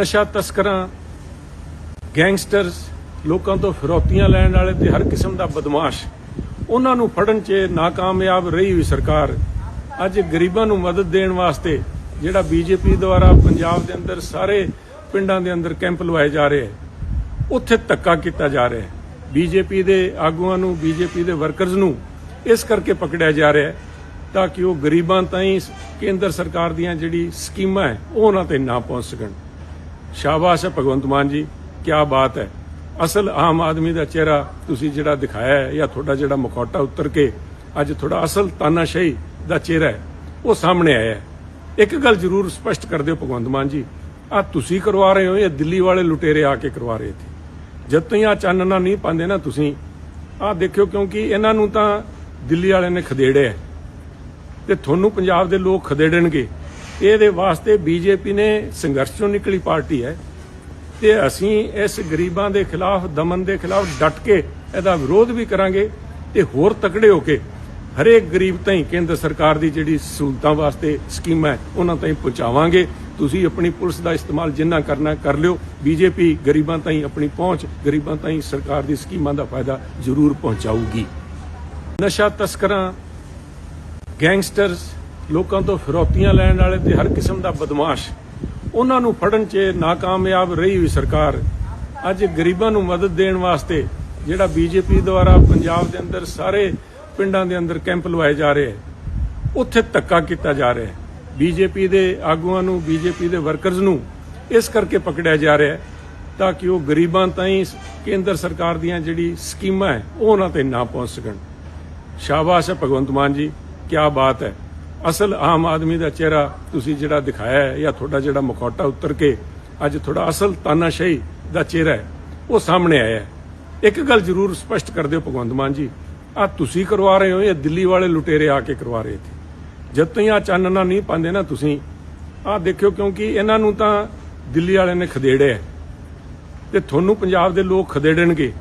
ਨਸ਼ਾ ਤਸਕਰਾਂ, ਗੈਂਗਸਟਰਸ, ਲੋਕਾਂ ਤੋਂ ਫਿਰੌਤੀਆਂ ਲੈਣ ਵਾਲੇ ਤੇ ਹਰ ਕਿਸਮ ਦਾ ਬਦਮਾਸ਼, ਉਹਨਾਂ ਨੂੰ ਫੜਨ 'ਚ ਨਾਕਾਮਯਾਬ ਰਹੀ ਹੋਈ ਸਰਕਾਰ। ਅੱਜ ਗਰੀਬਾਂ ਨੂੰ ਮਦਦ ਦੇਣ ਵਾਸਤੇ ਜਿਹੜਾ ਬੀਜੇਪੀ ਦੁਆਰਾ ਪੰਜਾਬ ਦੇ ਅੰਦਰ ਸਾਰੇ ਪਿੰਡਾਂ ਦੇ ਅੰਦਰ ਕੈਂਪ ਲਵਾਏ ਜਾ ਰਹੇ ਹੈ, ਉੱਥੇ ਧੱਕਾ ਕੀਤਾ ਜਾ ਰਿਹਾ ਹੈ। ਬੀਜੇਪੀ ਦੇ ਆਗੂਆਂ ਨੂੰ, ਬੀਜੇਪੀ ਦੇ ਵਰਕਰਜ਼ ਨੂੰ ਇਸ ਕਰਕੇ ਪਕੜਿਆ ਜਾ ਰਿਹਾ ਹੈ ਤਾਂ ਕਿ ਉਹ ਗਰੀਬਾਂ ਤਾਈਂ ਕੇਂਦਰ ਸਰਕਾਰ ਦੀਆਂ ਜਿਹੜੀ ਸਕੀਮਾਂ ਹੈ, ਉਹ ਉਹਨਾਂ ਤੇ ਨਾ ਪਹੁੰਚ ਸਕਣ। ਸ਼ਾਬਾਸ਼ ਹੈ ਭਗਵੰਤ ਮਾਨ ਜੀ ਕੀ ਬਾਤ ਹੈ। ਅਸਲ ਆਮ ਆਦਮੀ ਦਾ ਚਿਹਰਾ ਤੁਸੀਂ ਜਿਹੜਾ ਦਿਖਾਇਆ ਹੈ ਜਾਂ ਤੁਹਾਡਾ ਜਿਹੜਾ ਮਖੌਟਾ ਉਤਰ ਕੇ ਅੱਜ ਤੁਹਾਡਾ ਅਸਲ ਤਾਨਾਸ਼ਾਹੀ ਦਾ ਚਿਹਰਾ ਹੈ, ਉਹ ਸਾਹਮਣੇ ਆਇਆ ਹੈ। ਇੱਕ ਗੱਲ ਜ਼ਰੂਰ ਸਪਸ਼ਟ ਕਰ ਦਿਓ ਭਗਵੰਤ ਮਾਨ ਜੀ ਆ ਤੁਸੀਂ ਕਰਵਾ ਰਹੇ ਹੋ ਇਹ ਦਿੱਲੀ ਵਾਲੇ ਲੁਟੇਰੇ ਆ ਕੇ ਕਰਵਾ ਰਹੇ ਸੀ ਜਦ ਤਾਈਂ ਆ ਚਾਨਣਾ ਨਹੀਂ ਪਾਉਂਦੇ ਨਾ ਤੁਸੀਂ ਆ ਦੇਖਿਓ ਕਿਉਂਕਿ ਇਹਨਾਂ ਨੂੰ ਤਾਂ ਦਿੱਲੀ ਵਾਲਿਆਂ ਨੇ ਖਦੇੜਿਆ ਤੇ ਤੁਹਾਨੂੰ ਪੰਜਾਬ ਦੇ ਲੋਕ ਖਦੇੜਨਗੇ ਇਹਦੇ ਵਾਸਤੇ ਬੀਜੇਪੀ ਨੇ ਸੰਘਰਸ਼ ਚੋਂ ਨਿਕਲੀ ਪਾਰਟੀ ਹੈ ਤੇ ਅਸੀਂ ਇਸ ਗਰੀਬਾਂ ਦੇ ਖਿਲਾਫ, ਦਮਨ ਦੇ ਖਿਲਾਫ ਡਟ ਕੇ ਇਹਦਾ ਵਿਰੋਧ ਵੀ ਕਰਾਂਗੇ ਤੇ ਹੋਰ ਤਕੜੇ ਹੋ ਕੇ ਹਰੇਕ ਗਰੀਬ ਤਾਈਂ ਕੇਂਦਰ ਸਰਕਾਰ ਦੀ ਜਿਹੜੀ ਸਹੂਲਤਾਂ ਵਾਸਤੇ ਸਕੀਮਾਂ ਹੈ, ਉਹਨਾਂ ਤਾਈਂ ਪਹੁੰਚਾਵਾਂਗੇ। ਤੁਸੀਂ ਆਪਣੀ ਪੁਲਿਸ ਦਾ ਇਸਤੇਮਾਲ ਜਿੰਨਾ ਕਰਨਾ ਕਰ ਲਿਓ। ਬੀਜੇਪੀ ਗਰੀਬਾਂ ਤਾਈਂ ਆਪਣੀ ਪਹੁੰਚ, ਗਰੀਬਾਂ ਤਾਈਂ ਸਰਕਾਰ ਦੀ ਸਕੀਮਾਂ ਦਾ ਫਾਇਦਾ ਜ਼ਰੂਰ ਪਹੁੰਚਾਊਗੀ। ਨਸ਼ਾ ਤਸਕਰਾਂ, ਗੈਂਗਸਟਰਸ ਲੋਕਾਂ ਤੋਂ ਫਿਰੌਤੀਆਂ ਲੈਣ ਵਾਲੇ ਤੇ ਹਰ ਕਿਸਮ ਦਾ ਬਦਮਾਸ਼। ਉਹਨਾਂ ਨੂੰ ਫੜਨ 'ਚ ਨਾਕਾਮਯਾਬ ਰਹੀ ਹੋਈ ਸਰਕਾਰ। ਅੱਜ ਗਰੀਬਾਂ ਨੂੰ ਮਦਦ ਦੇਣ ਵਾਸਤੇ ਜਿਹੜਾ ਬੀਜੇਪੀ ਦੁਆਰਾ ਪੰਜਾਬ ਦੇ ਅੰਦਰ ਸਾਰੇ ਪਿੰਡਾਂ ਦੇ ਅੰਦਰ ਕੈਂਪ ਲਵਾਏ ਜਾ ਰਹੇ ਹੈ, ਉੱਥੇ ਧੱਕਾ ਕੀਤਾ ਜਾ ਰਿਹਾ ਹੈ। ਬੀਜੇਪੀ ਦੇ ਆਗੂਆਂ ਨੂੰ, ਬੀਜੇਪੀ ਦੇ ਵਰਕਰਜ਼ ਨੂੰ ਇਸ ਕਰਕੇ ਪਕੜਿਆ ਜਾ ਰਿਹਾ ਹੈ ਤਾਂ ਕਿ ਉਹ ਗਰੀਬਾਂ ਤਾਈਂ ਕੇਂਦਰ ਸਰਕਾਰ ਦੀਆਂ ਜਿਹੜੀ ਸਕੀਮਾਂ ਹੈ, ਉਹ ਉਹਨਾਂ ਤੇ ਨਾ ਪਹੁੰਚ ਸਕਣ। ਸ਼ਾਬਾਸ਼ ਹੈ ਭਗਵੰਤ ਮਾਨ ਜੀ ਕੀ ਬਾਤ ਹੈ। ਅਸਲ ਆਮ ਆਦਮੀ ਦਾ ਚਿਹਰਾ ਤੁਸੀਂ ਜਿਹੜਾ ਦਿਖਾਇਆ ਹੈ ਜਾਂ ਤੁਹਾਡਾ ਜਿਹੜਾ ਮਖੌਟਾ ਉਤਰ ਕੇ ਅੱਜ ਤੁਹਾਡਾ ਅਸਲ ਤਾਨਾਸ਼ਾਹੀ ਦਾ ਚਿਹਰਾ ਹੈ, ਉਹ ਸਾਹਮਣੇ ਆਇਆ ਹੈ। ਇੱਕ ਗੱਲ ਜ਼ਰੂਰ ਸਪਸ਼ਟ ਕਰ ਦਿਓ ਭਗਵੰਤ ਮਾਨ ਜੀ ਆ ਤੁਸੀਂ ਕਰਵਾ ਰਹੇ ਹੋ ਇਹ ਦਿੱਲੀ ਵਾਲੇ ਲੁਟੇਰੇ ਆ ਕੇ ਕਰਵਾ ਰਹੇ ਸੀ ਜਦ ਤਾਈਂ ਆ ਚਾਨਣਾ ਨਹੀਂ ਪਾਉਂਦੇ ਨਾ ਤੁਸੀਂ ਆ ਦੇਖਿਓ ਕਿਉਂਕਿ ਇਹਨਾਂ ਨੂੰ ਤਾਂ ਦਿੱਲੀ ਵਾਲਿਆਂ ਨੇ ਖਦੇੜਿਆ ਤੇ ਤੁਹਾਨੂੰ ਪੰਜਾਬ ਦੇ ਲੋਕ ਖਦੇੜਨਗੇ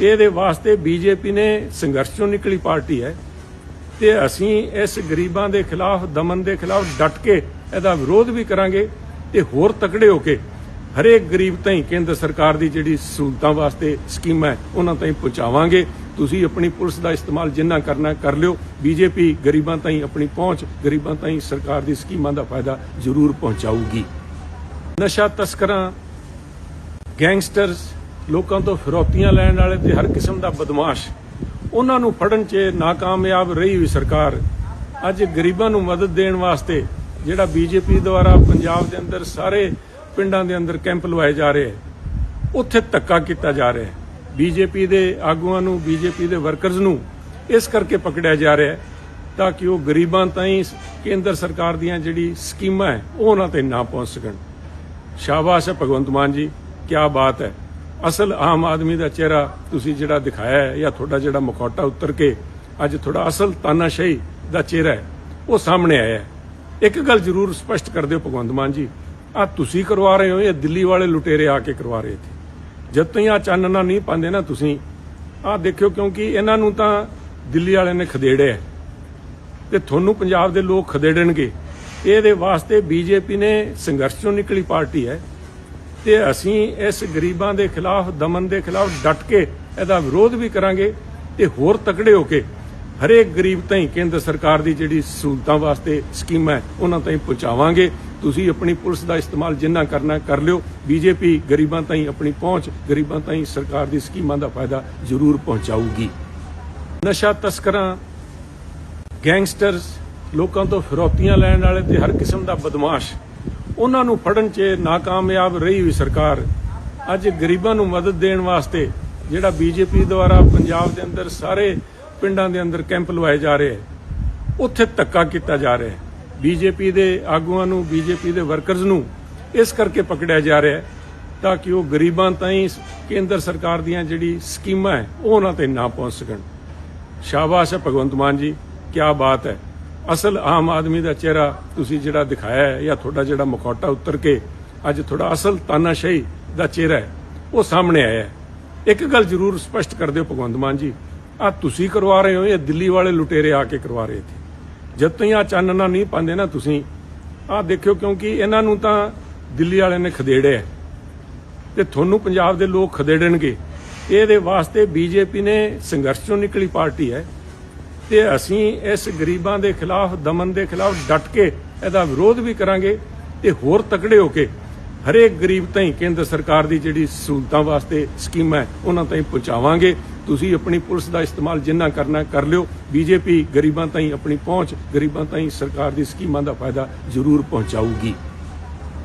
ਇਹਦੇ ਵਾਸਤੇ ਬੀਜੇਪੀ ਨੇ ਸੰਘਰਸ਼ ਚੋਂ ਨਿਕਲੀ ਪਾਰਟੀ ਹੈ। ਤੇ ਅਸੀਂ ਇਸ ਗਰੀਬਾਂ ਦੇ ਖਿਲਾਫ, ਦਮਨ ਦੇ ਖਿਲਾਫ ਡਟ ਕੇ ਇਹਦਾ ਵਿਰੋਧ ਵੀ ਕਰਾਂਗੇ ਤੇ ਹੋਰ ਤਕੜੇ ਹੋ ਕੇ ਹਰੇਕ ਗਰੀਬ ਤਾਈਂ ਕੇਂਦਰ ਸਰਕਾਰ ਦੀ ਜਿਹੜੀ ਸਹੂਲਤਾਂ ਵਾਸਤੇ ਸਕੀਮਾਂ ਹੈ, ਉਹਨਾਂ ਤਾਈਂ ਪਹੁੰਚਾਵਾਂਗੇ। ਤੁਸੀਂ ਆਪਣੀ ਪੁਲਿਸ ਦਾ ਇਸਤੇਮਾਲ ਜਿੰਨਾ ਕਰਨਾ ਕਰ ਲਿਓ। ਬੀਜੇਪੀ ਗਰੀਬਾਂ ਤਾਈਂ ਆਪਣੀ ਪਹੁੰਚ, ਗਰੀਬਾਂ ਤਾਈਂ ਸਰਕਾਰ ਦੀ ਸਕੀਮਾਂ ਦਾ ਫਾਇਦਾ ਜ਼ਰੂਰ ਪਹੁੰਚਾਊਗੀ। ਨਸ਼ਾ ਤਸਕਰਾਂ, ਗੈਂਗਸਟਰਸ, ਲੋਕਾਂ ਤੋਂ ਫਿਰੌਤੀਆਂ ਲੈਣ ਵਾਲੇ ਤੇ ਹਰ ਕਿਸਮ ਦਾ ਬਦਮਾਸ਼ ਉਹਨਾਂ ਨੂੰ ਫੜਨ 'ਚ ਨਾਕਾਮਯਾਬ ਰਹੀ ਵੀ ਸਰਕਾਰ। ਅੱਜ ਗਰੀਬਾਂ ਨੂੰ ਮਦਦ ਦੇਣ ਵਾਸਤੇ ਜਿਹੜਾ ਬੀਜੇਪੀ ਦੁਆਰਾ ਪੰਜਾਬ ਦੇ ਅੰਦਰ ਸਾਰੇ ਪਿੰਡਾਂ ਦੇ ਅੰਦਰ ਕੈਂਪ ਲਵਾਏ ਜਾ ਰਹੇ ਹੈ, ਉੱਥੇ ਧੱਕਾ ਕੀਤਾ ਜਾ ਰਿਹਾ ਹੈ। ਬੀਜੇਪੀ ਦੇ ਆਗੂਆਂ ਨੂੰ, ਬੀਜੇਪੀ ਦੇ ਵਰਕਰਜ਼ ਨੂੰ ਇਸ ਕਰਕੇ ਪਕੜਿਆ ਜਾ ਰਿਹਾ ਹੈ ਤਾਂ ਕਿ ਉਹ ਗਰੀਬਾਂ ਤਾਈਂ ਕੇਂਦਰ ਸਰਕਾਰ ਦੀਆਂ ਜਿਹੜੀ ਸਕੀਮਾਂ ਹੈ, ਉਹ ਉਹਨਾਂ ਤੇ ਨਾ ਪਹੁੰਚ ਸਕਣ। ਸ਼ਾਬਾਸ਼ ਹੈ ਭਗਵੰਤ ਮਾਨ ਜੀ ਕੀ ਬਾਤ ਹੈ। ਅਸਲ ਆਮ ਆਦਮੀ ਦਾ ਚਿਹਰਾ ਤੁਸੀਂ ਜਿਹੜਾ ਦਿਖਾਇਆ ਹੈ ਜਾਂ ਤੁਹਾਡਾ ਜਿਹੜਾ ਮੁਖੌਟਾ ਉਤਰ ਕੇ ਅੱਜ ਤੁਹਾਡਾ ਅਸਲ ਤਾਨਾਸ਼ਾਹੀ ਦਾ ਚਿਹਰਾ ਹੈ, ਉਹ ਸਾਹਮਣੇ ਆਇਆ ਹੈ। ਇੱਕ ਗੱਲ ਜ਼ਰੂਰ ਸਪਸ਼ਟ ਕਰ ਦਿਓ ਭਗਵੰਤ ਮਾਨ ਜੀ ਆ ਤੁਸੀਂ ਕਰਵਾ ਰਹੇ ਹੋ ਇਹ ਦਿੱਲੀ ਵਾਲੇ ਲੁਟੇਰੇ ਆ ਕੇ ਕਰਵਾ ਰਹੇ ਸੀ ਜਦ ਤਾਈਂ ਆ ਚਾਨਣਾ ਨਹੀਂ ਪਾਉਂਦੇ ਨਾ ਤੁਸੀਂ ਆ ਦੇਖਿਓ ਕਿਉਂਕਿ ਇਹਨਾਂ ਨੂੰ ਤਾਂ ਦਿੱਲੀ ਵਾਲਿਆਂ ਨੇ ਖਦੇੜਿਆ ਤੇ ਤੁਹਾਨੂੰ ਪੰਜਾਬ ਦੇ ਲੋਕ ਖਦੇੜਨਗੇ ਇਹਦੇ ਵਾਸਤੇ ਬੀਜੇਪੀ ਨੇ ਸੰਘਰਸ਼ ਚੋਂ ਨਿਕਲੀ ਪਾਰਟੀ ਹੈ। ਤੇ ਅਸੀਂ ਇਸ ਗਰੀਬਾਂ ਦੇ ਖਿਲਾਫ, ਦਮਨ ਦੇ ਖਿਲਾਫ ਡਟ ਕੇ ਇਹਦਾ ਵਿਰੋਧ ਵੀ ਕਰਾਂਗੇ ਤੇ ਹੋਰ ਤਕੜੇ ਹੋ ਕੇ ਹਰੇਕ ਗਰੀਬ ਤਾਈਂ ਕੇਂਦਰ ਸਰਕਾਰ ਦੀ ਜਿਹੜੀ ਸਹੂਲਤਾਂ ਵਾਸਤੇ ਸਕੀਮਾਂ ਉਹਨਾਂ ਤਾਈਂ ਪਹੁੰਚਾਵਾਂਗੇ। ਤੁਸੀਂ ਆਪਣੀ ਪੁਲਿਸ ਦਾ ਇਸਤੇਮਾਲ ਜਿੰਨਾ ਕਰਨਾ ਕਰ ਲਿਓ। ਬੀਜੇਪੀ ਗਰੀਬਾਂ ਤਾਈਂ ਆਪਣੀ ਪਹੁੰਚ, ਗਰੀਬਾਂ ਤਾਈਂ ਸਰਕਾਰ ਦੀ ਸਕੀਮਾਂ ਦਾ ਫਾਇਦਾ ਜ਼ਰੂਰ ਪਹੁੰਚਾਊਗੀ। ਨਸ਼ਾ ਤਸਕਰਾਂ, ਗੈਂਗਸਟਰਸ, ਲੋਕਾਂ ਤੋਂ ਫਿਰੌਤੀਆਂ ਲੈਣ ਵਾਲੇ ਤੇ ਹਰ ਕਿਸਮ ਦਾ ਬਦਮਾਸ਼ ਉਹਨਾਂ ਨੂੰ ਫੜਨ 'ਚ ਨਾਕਾਮਯਾਬ ਰਹੀ ਵੀ ਸਰਕਾਰ। ਅੱਜ ਗਰੀਬਾਂ ਨੂੰ ਮਦਦ ਦੇਣ ਵਾਸਤੇ ਜਿਹੜਾ ਬੀਜੇਪੀ ਦੁਆਰਾ ਪੰਜਾਬ ਦੇ ਅੰਦਰ ਸਾਰੇ ਪਿੰਡਾਂ ਦੇ ਅੰਦਰ ਕੈਂਪ ਲਵਾਏ ਜਾ ਰਹੇ ਹੈ, ਉੱਥੇ ਧੱਕਾ ਕੀਤਾ ਜਾ ਰਿਹਾ ਹੈ। ਬੀਜੇਪੀ ਦੇ ਆਗੂਆਂ ਨੂੰ, ਬੀਜੇਪੀ ਦੇ ਵਰਕਰਜ਼ ਨੂੰ ਇਸ ਕਰਕੇ ਪਕੜਿਆ ਜਾ ਰਿਹਾ ਹੈ ਤਾਂ ਕਿ ਉਹ ਗਰੀਬਾਂ ਤਾਈਂ ਕੇਂਦਰ ਸਰਕਾਰ ਦੀਆਂ ਜਿਹੜੀ ਸਕੀਮਾਂ ਹੈ, ਉਹ ਉਹਨਾਂ ਤੇ ਨਾ ਪਹੁੰਚ ਸਕਣ। ਸ਼ਾਬਾਸ਼ ਹੈ ਭਗਵੰਤ ਮਾਨ ਜੀ ਕੀ ਬਾਤ ਹੈ। ਅਸਲ ਆਮ ਆਦਮੀ ਦਾ ਚਿਹਰਾ ਤੁਸੀਂ ਜਿਹੜਾ ਦਿਖਾਇਆ ਹੈ ਜਾਂ ਤੁਹਾਡਾ ਜਿਹੜਾ ਮਖੌਟਾ ਉਤਰ ਕੇ ਅੱਜ ਤੁਹਾਡਾ ਅਸਲ ਤਾਨਾਸ਼ਾਹੀ ਦਾ ਚਿਹਰਾ ਹੈ, ਉਹ ਸਾਹਮਣੇ ਆਇਆ ਹੈ। ਇੱਕ ਗੱਲ ਜ਼ਰੂਰ ਸਪਸ਼ਟ ਕਰ ਦਿਓ ਭਗਵੰਤ ਮਾਨ ਜੀ ਆ ਤੁਸੀਂ ਕਰਵਾ ਰਹੇ ਹੋ ਇਹ ਦਿੱਲੀ ਵਾਲੇ ਲੁਟੇਰੇ ਆ ਕੇ ਕਰਵਾ ਰਹੇ ਸੀ ਜਦ ਤਾਈਂ ਆ ਚਾਨਣਾ ਨਹੀਂ ਪਾਉਂਦੇ ਨਾ ਤੁਸੀਂ ਆ ਦੇਖਿਓ ਕਿਉਂਕਿ ਇਹਨਾਂ ਨੂੰ ਤਾਂ ਦਿੱਲੀ ਵਾਲਿਆਂ ਨੇ ਖਦੇੜਿਆ ਤੇ ਤੁਹਾਨੂੰ ਪੰਜਾਬ ਦੇ ਲੋਕ ਖਦੇੜਨਗੇ ਇਹਦੇ ਵਾਸਤੇ ਬੀਜੇਪੀ ਨੇ ਸੰਘਰਸ਼ ਚੋਂ ਨਿਕਲੀ ਪਾਰਟੀ ਹੈ। ਤੇ ਅਸੀਂ ਇਸ ਗਰੀਬਾਂ ਦੇ ਖਿਲਾਫ, ਦਮਨ ਦੇ ਖਿਲਾਫ ਡਟ ਕੇ ਇਹਦਾ ਵਿਰੋਧ ਵੀ ਕਰਾਂਗੇ ਤੇ ਹੋਰ ਤਕੜੇ ਹੋ ਕੇ ਹਰੇਕ ਗਰੀਬ ਤਾਈਂ ਕੇਂਦਰ ਸਰਕਾਰ ਦੀ ਜਿਹੜੀ ਸਹੂਲਤਾਂ ਵਾਸਤੇ ਸਕੀਮਾਂ ਹੈ, ਉਹਨਾਂ ਤਾਈਂ ਪਹੁੰਚਾਵਾਂਗੇ। ਤੁਸੀਂ ਆਪਣੀ ਪੁਲਿਸ ਦਾ ਇਸਤੇਮਾਲ ਜਿੰਨਾ ਕਰਨਾ ਕਰ ਲਿਓ। ਬੀਜੇਪੀ ਗਰੀਬਾਂ ਤਾਈਂ ਆਪਣੀ ਪਹੁੰਚ, ਗਰੀਬਾਂ ਤਾਈਂ ਸਰਕਾਰ ਦੀ ਸਕੀਮਾਂ ਦਾ ਫਾਇਦਾ ਜ਼ਰੂਰ ਪਹੁੰਚਾਊਗੀ।